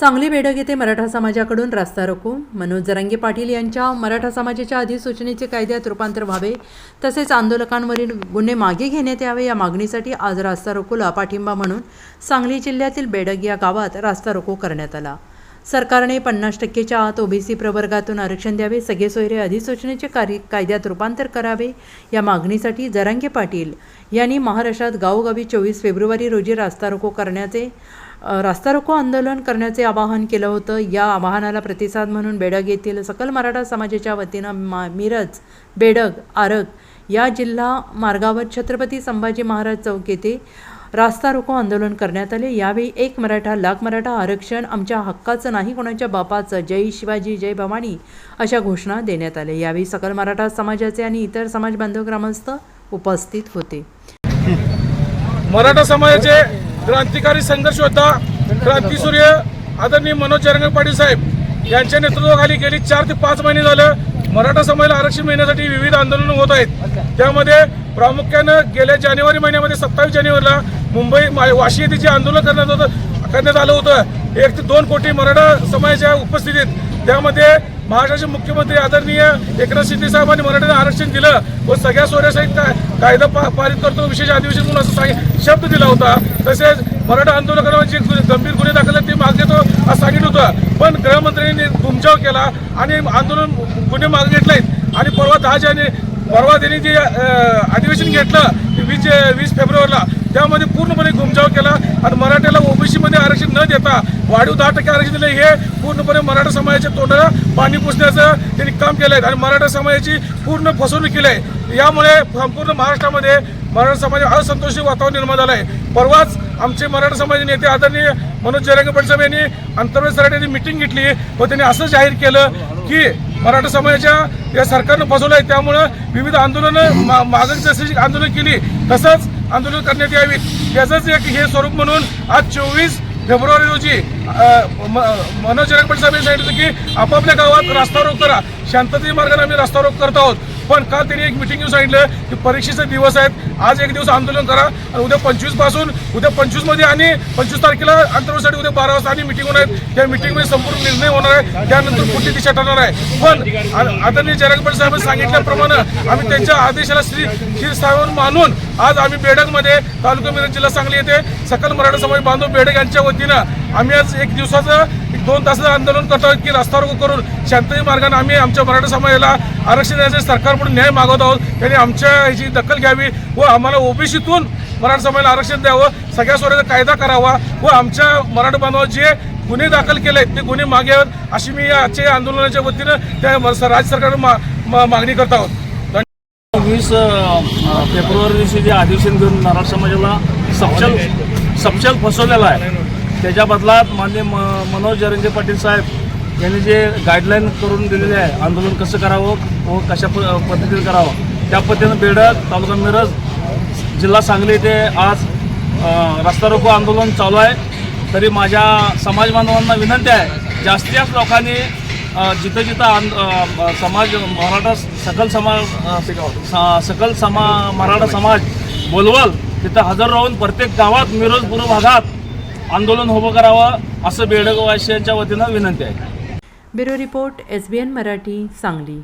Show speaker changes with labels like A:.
A: सांगली बेडग येथे मराठा समाजाकडून रास्ता रोको. मनोज जरांगे पाटील यांच्या मराठा समाजाच्या अधिसूचनेचे कायद्यात रूपांतर व्हावे तसेच आंदोलकांवरील गुन्हे मागे घेण्यात यावे या मागणीसाठी आज रास्ता रोकोला पाठिंबा म्हणून सांगली जिल्ह्यातील बेडग या गावात रास्ता रोको करण्यात आला. सरकारने पन्नास टक्केच्या आत ओबीसी प्रवर्गातून आरक्षण द्यावे सगळे सोयरे अधिसूचनेचे कार्य कायद्यात रूपांतर करावे या मागणीसाठी जरांगे पाटील यांनी महाराष्ट्रात गावोगावी चोवीस फेब्रुवारी रोजी रास्ता रोको करण्याचे रास्ता रोको आंदोलन करण्याचे आवाहन केलं होतं. या आवाहनाला प्रतिसाद म्हणून बेडग येथील सकल मराठा समाजाच्या वतीनं मा मिरज बेडग आरग या जिल्हा मार्गावर छत्रपती संभाजी महाराज चौक येथे रास्ता रोको आंदोलन करण्यात आले. यावेळी एक मराठा लाख मराठा आरक्षण आमच्या हक्काचं नाही कोणाच्या बापाचं? जय शिवाजी जय भवानी अशा घोषणा देण्यात आल्या. यावेळी सकल मराठा समाजाचे आणि इतर समाज बांधव ग्रामस्थ उपस्थित होते.
B: मराठा समाजाचे क्रांतिकारी संघर्ष होता. क्रांतीसूर्य आदरणीय मनोज जरंगे पाटील साहेब यांच्या नेतृत्वाखाली गेली. चार ते पाच महिने झालं. मराठा समाजाला आरक्षण मिळण्यासाठी विविध आंदोलनं होत आहेत. त्यामध्ये प्रामुख्यानं गेल्या जानेवारी महिन्यामध्ये सत्तावीस जानेवारीला मुंबई वाशी येथे जे आंदोलन करण्यात होतं करण्यात आलं होतं एक ते दोन कोटी मराठा समाजाच्या उपस्थितीत त्यामध्ये महाराष्ट्राचे मुख्यमंत्री आदरणीय एकनाथ शिंदे साहेबांनी मराठ्यांना आरक्षण दिलं. व सगळ्या सोयऱ्यासहित का- कायदा पा पारित करतो विशेष अधिवेशन म्हणून असं सांग शब्द दिला होता. तसेच मराठा आंदोलकांवर जे गंभीर गुन्हे दाखल ते माग घेतो असं सांगितलं होतं. पण गृहमंत्र्यांनी घुमजाव केला आणि आंदोलन गुन्हे मागे आहेत आणि परवा दहा जानेवारी परवा त्यांनी जे अधिवेशन घेतलं वीस वीस फेब्रुवारीला त्यामध्ये पूर्णपणे घुमजाव केला. आणि मराठ्याला ओबीसीमध्ये आरक्षण न देता वाढीव दहा टक्के आरक्षण दिलं हे पूर्णपणे मराठा समाजाच्या तोंडाला पाणी पुसण्याचं त्यांनी काम केलं आहे. आणि मराठा समाजाची पूर्ण फसवणूक केली आहे. यामुळे संपूर्ण महाराष्ट्रामध्ये मराठा समाज असंतोषी वातावरण निर्माण झालं आहे. परवाच आमचे मराठा समाज नेते आदरणीय मनोज जयरंग साहेब यांनी अंतर्गत सराट यांनी मिटिंग घेतली व त्यांनी असं जाहीर केलं की मराठा समाजाच्या या सरकारनं फसवलं आहे. त्यामुळं विविध आंदोलनं मा मागणी जशी आंदोलन केली. तसंच आंदोलन करण्यात यावीत. याचंच एक हे स्वरूप म्हणून आज चोवीस फेब्रुवारी रोजी म- मनोज जयरंग साहेब यांनी सांगितलं की आपापल्या गावात रास्ता रोक करा. शांततेच्या मार्गाने आम्ही रास्ता रोक करत आहोत. पण काल त्यांनी एक मिटिंग घेऊन सांगितलं की परीक्षेचे दिवस आहेत. आज एक दिवस आंदोलन करा आणि उद्या पंचवीसपासून उद्या पंचवीसमध्ये आणि पंचवीस तारखेला आंतरवासाठी उद्या बारा वाजता आणि मिटिंग होणार आहे. त्या मिटिंगमध्ये संपूर्ण निर्णय होणार आहे. त्यानंतर पुढची दिशा ठरणार आहे. पण आदरणीय जयरंग पाटील साहेबांनी सांगितल्याप्रमाणे आम्ही त्यांच्या आदेशाला श्री श्री साहेबांवर मानून आज आम्ही बेडकमध्ये तालुका मिरज जिल्हा सांगली येथे सकल मराठा समाज बांधव बेडक यांच्या वतीनं आम्ही आज एक दिवसाचं एक दोन तासाचं आंदोलन करतो आहोत की रस्ता रोको करून शांततेच्या मार्गाने आम्ही आमच्या मराठा समाजाला आरक्षण द्यायचं सरकारकडून न्याय मागवत आहोत. त्यांनी आमच्या ह्याची दखल घ्यावी व आम्हाला ओबीसीतून मराठा समाजाला आरक्षण द्यावं. सगळ्या स्वराचा कायदा करावा व आमच्या मराठा बांधवा जे गुन्हे दाखल केले आहेत ते गुन्हे मागे अशी मी या आजच्या आंदोलनाच्या वतीनं त्या राज्य सरकारनं मा- मा- मागणी करत आहोत.
C: वीस फेब्रुवारी दिवशी जे अधिवेशन घेऊन मराठा समाजाला सपशल सपशल फसवलेला आहे. त्याच्या बदलात मान्य म मनोज जरंगे पाटील साहेब यांनी जे गाईडलाईन करून दिलेले आहे आंदोलन कसं करावं व कशा प पद्धतीने करावं त्या पद्धतीनं बेडक तालुका मिरज जिल्हा सांगली येथे आज रस्ता रोको आंदोलन चालू आहे. तरी माझ्या समाज बांधवांना विनंती आहे जास्तीत जास्त लोकांनी जिथं जिथं आंद- समाज मराठा सकल समाज सकल समा मराठा समाज बोलवल तिथं हजर राहून प्रत्येक गावात मिरज पूर्व भागात आंदोलन उभं करावं असं बेडगवासियांच्या वतीनं विनंती आहे.
A: Bureau report S B N Marathi Sangli.